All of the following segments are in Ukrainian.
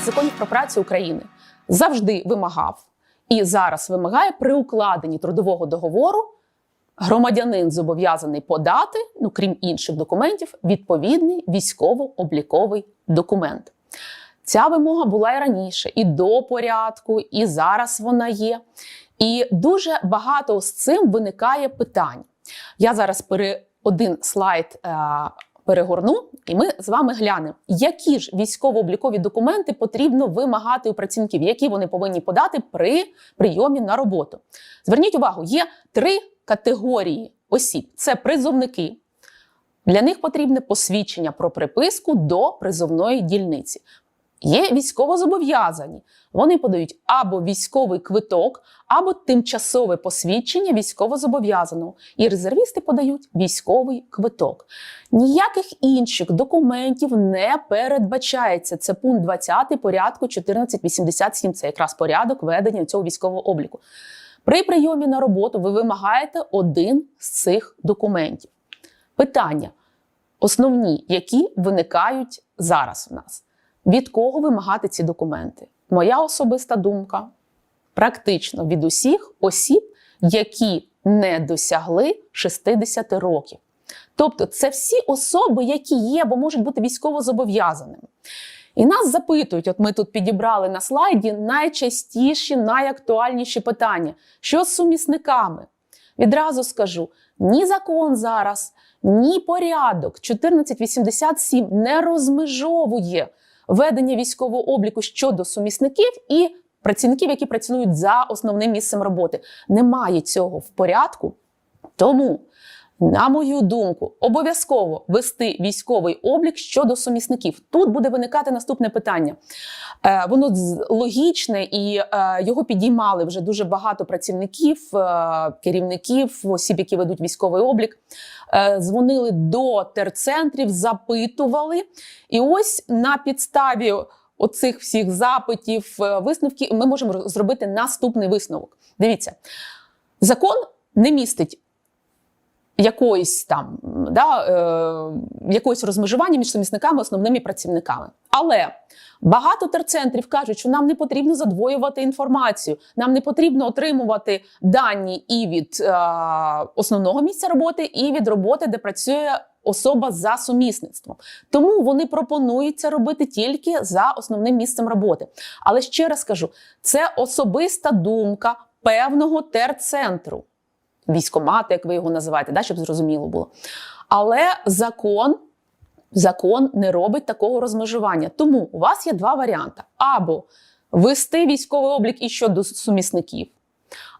Кодекс законів про працю України завжди вимагав і зараз вимагає при укладенні трудового договору громадянин зобов'язаний подати, ну крім інших документів, відповідний військово-обліковий документ. Ця вимога була і раніше, і до порядку, і зараз вона є. І дуже багато з цим виникає питань. Я зараз пере один слайд е, перегорну, і ми з вами глянемо, які ж військово-облікові документи потрібно вимагати у працівників, які вони повинні подати при прийомі на роботу. Зверніть увагу, є три категорії осіб: це призовники. Для них потрібне посвідчення про приписку до призовної дільниці. Є військовозобов'язані. Вони подають або військовий квиток, або тимчасове посвідчення військовозобов'язаного. І резервісти подають військовий квиток. Ніяких інших документів не передбачається. Це пункт 20 порядку 1487. Це якраз порядок ведення цього військового обліку. При прийомі на роботу ви вимагаєте один з цих документів. Питання основні, які виникають зараз у нас. Від кого вимагати ці документи? Моя особиста думка практично від усіх осіб, які не досягли 60 років. Тобто, це всі особи, які є або можуть бути військово зобов'язаними. І нас запитують: от ми тут підібрали на слайді найчастіші, найактуальніші питання: що з сумісниками? Відразу скажу: ні закон зараз, ні порядок 1487 не розмежовує ведення військового обліку щодо сумісників і працівників, які працюють за основним місцем роботи. Немає цього в порядку. Тому, на мою думку, обов'язково вести військовий облік щодо сумісників. Тут буде виникати наступне питання. Е, воно логічне і е, його підіймали вже дуже багато працівників, е, керівників, осіб, які ведуть військовий облік. Е, дзвонили до терцентрів, запитували. І ось на підставі оцих всіх запитів, е, висновків, ми можемо зробити наступний висновок. Дивіться, закон не містить якоїсь там да, е, якогось розмежування між сумісниками, основними працівниками. Але багато терцентрів кажуть, що нам не потрібно задвоювати інформацію, нам не потрібно отримувати дані і від е, основного місця роботи, і від роботи, де працює особа за сумісництвом. Тому вони пропонують це робити тільки за основним місцем роботи. Але ще раз кажу, це особиста думка певного терцентру військомати, як ви його називаєте, да, щоб зрозуміло було. Але закон, закон не робить такого розмежування. Тому у вас є два варіанти: або вести військовий облік і щодо сумісників,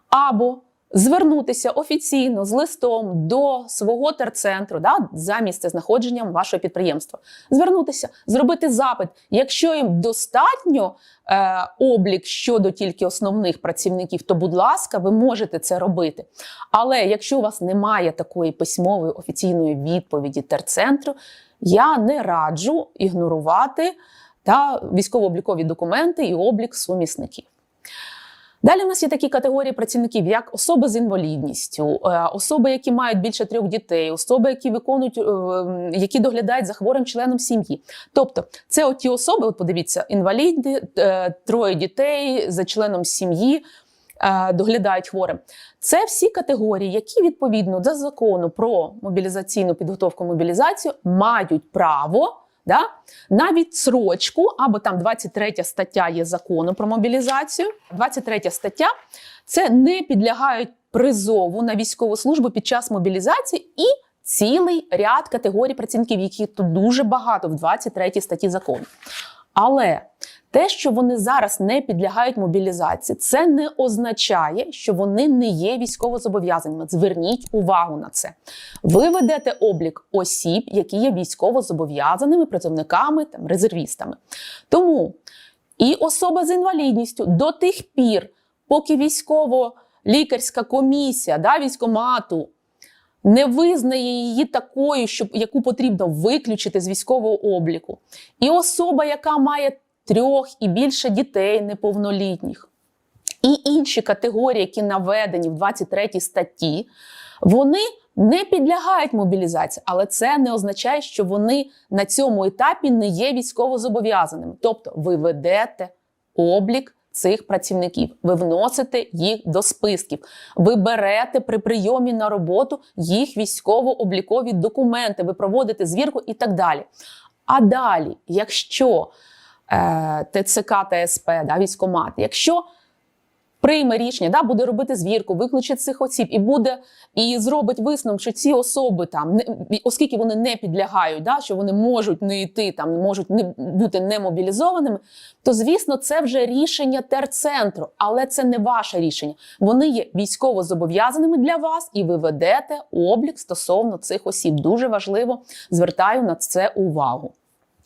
або звернутися офіційно з листом до свого терцентру да, за місцезнаходженням вашого підприємства. Звернутися, зробити запит. Якщо їм достатньо е, облік щодо тільки основних працівників, то, будь ласка, ви можете це робити. Але якщо у вас немає такої письмової офіційної відповіді терцентру, я не раджу ігнорувати та військово-облікові документи і облік сумісників. Далі в нас є такі категорії працівників, як особи з інвалідністю, е, особи, які мають більше трьох дітей, особи, які виконують, е, які доглядають за хворим членом сім'ї. Тобто, це оті особи, от подивіться, інваліди, е, троє дітей за членом сім'ї. Доглядають хворим. Це всі категорії, які відповідно до закону про мобілізаційну підготовку мобілізацію мають право да, Навіть срочку, або там 23 стаття є закону про мобілізацію. 23 стаття це не підлягають призову на військову службу під час мобілізації і цілий ряд категорій працівників, які тут дуже багато в 23 статті закону. Але те, що вони зараз не підлягають мобілізації, це не означає, що вони не є військовозобов'язаними. Зверніть увагу на це. Ви ведете облік осіб, які є військовозобов'язаними призовниками, там, резервістами. Тому і особа з інвалідністю до тих пір, поки військово-лікарська комісія да, військомату не визнає її такою, щоб, яку потрібно виключити з військового обліку. І особа, яка має трьох і більше дітей неповнолітніх, і інші категорії, які наведені в 23 статті, вони не підлягають мобілізації, але це не означає, що вони на цьому етапі не є військовозобов'язаними. Тобто, ви ведете облік цих працівників, ви вносите їх до списків, ви берете при прийомі на роботу їх військово-облікові документи, ви проводите звірку і так далі. А далі, якщо е, ТЦК та СП, да, військомат, якщо прийме рішення, да, буде робити звірку, виключить цих осіб і буде і зробить висновок, що ці особи там, не, оскільки вони не підлягають, да, що вони можуть не йти, там можуть не бути немобілізованими, то звісно, це вже рішення терцентру, але це не ваше рішення. Вони є військово зобов'язаними для вас, і ви ведете облік стосовно цих осіб. Дуже важливо звертаю на це увагу.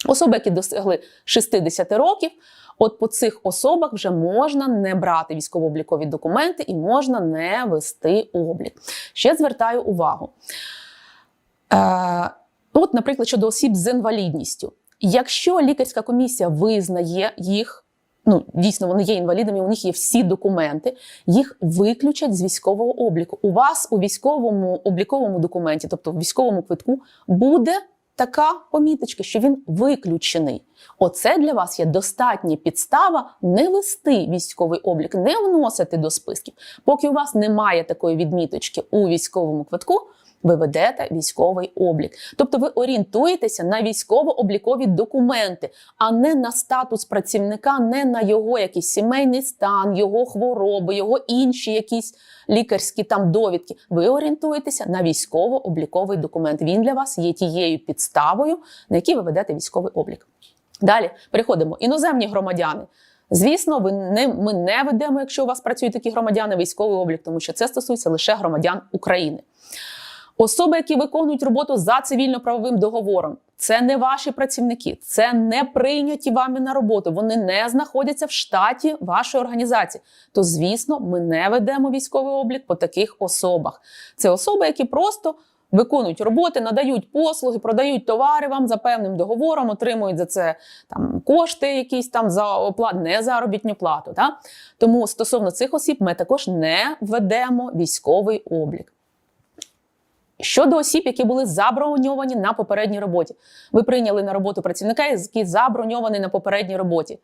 Особи, які досягли 60 років, от по цих особах вже можна не брати військово-облікові документи і можна не вести облік. Ще звертаю увагу. Е, от, наприклад, щодо осіб з інвалідністю. Якщо лікарська комісія визнає їх, ну дійсно вони є інвалідами, у них є всі документи, їх виключать з військового обліку. У вас у військовому обліковому документі, тобто в військовому квитку, буде така поміточка, що він виключений. Оце для вас є достатня підстава не вести військовий облік, не вносити до списків. Поки у вас немає такої відміточки у військовому квитку, ви ведете військовий облік. Тобто ви орієнтуєтеся на військово-облікові документи, а не на статус працівника, не на його якийсь сімейний стан, його хвороби, його інші якісь лікарські там довідки. Ви орієнтуєтеся на військово-обліковий документ. Він для вас є тією підставою, на якій ви ведете військовий облік. Далі переходимо. Іноземні громадяни. Звісно, ви не ми не ведемо, якщо у вас працюють такі громадяни, військовий облік, тому що це стосується лише громадян України. Особи, які виконують роботу за цивільно-правовим договором, це не ваші працівники, це не прийняті вами на роботу. Вони не знаходяться в штаті вашої організації. То, звісно, ми не ведемо військовий облік по таких особах. Це особи, які просто виконують роботи, надають послуги, продають товари вам за певним договором, отримують за це там кошти, якісь там за оплат, не заробітну плату. Та? Тому стосовно цих осіб ми також не ведемо військовий облік. Щодо осіб, які були заброньовані на попередній роботі, ви прийняли на роботу працівника, який заброньований на попередній роботі.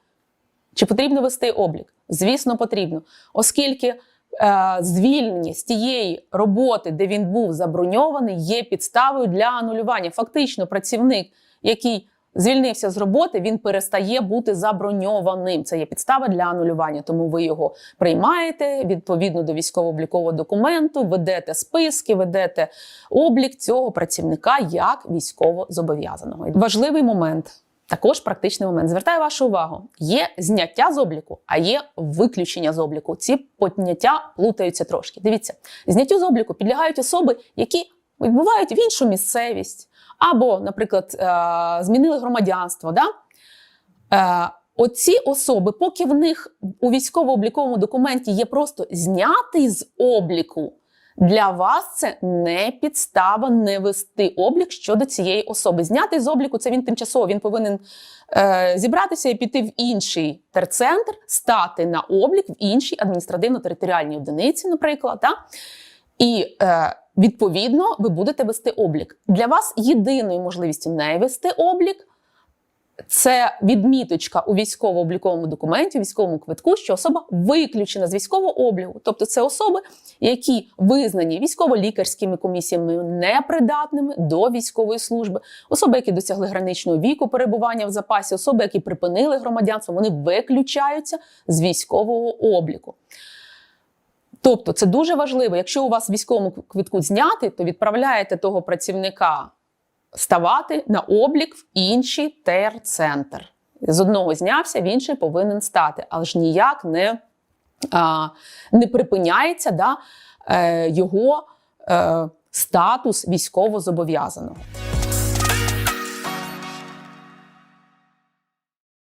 Чи потрібно вести облік? Звісно, потрібно, оскільки е, звільнення з тієї роботи, де він був заброньований, є підставою для анулювання. Фактично, працівник, який звільнився з роботи, він перестає бути заброньованим. Це є підстава для анулювання. Тому ви його приймаєте відповідно до військово-облікового документу, ведете списки, ведете облік цього працівника як військово зобов'язаного. Важливий момент. Також практичний момент. Звертаю вашу увагу: є зняття з обліку, а є виключення з обліку. Ці поняття плутаються трошки. Дивіться, зняттю з обліку підлягають особи, які відбувають в іншу місцевість, або, наприклад, е, змінили громадянство. Да? Е, Оці особи, поки в них у військово-обліковому документі є просто знятий з обліку, для вас це не підстава не вести облік щодо цієї особи. Знятий з обліку це він тимчасово. Він повинен е, зібратися і піти в інший терцентр, стати на облік в іншій адміністративно-територіальній одиниці, наприклад. Да? І е, відповідно ви будете вести облік. Для вас єдиною можливістю не вести облік. Це відміточка у військово-обліковому документі, у військовому квитку, що особа виключена з військового обліку. Тобто це особи, які визнані військово-лікарськими комісіями непридатними до військової служби, особи, які досягли граничного віку перебування в запасі, особи, які припинили громадянство, вони виключаються з військового обліку. Тобто це дуже важливо. Якщо у вас військовому квитку зняти, то відправляєте того працівника ставати на облік в інший терцентр. З одного знявся, в інший повинен стати, але ж ніяк не, а, не припиняється да, е, його е, статус військовозобов'язаного.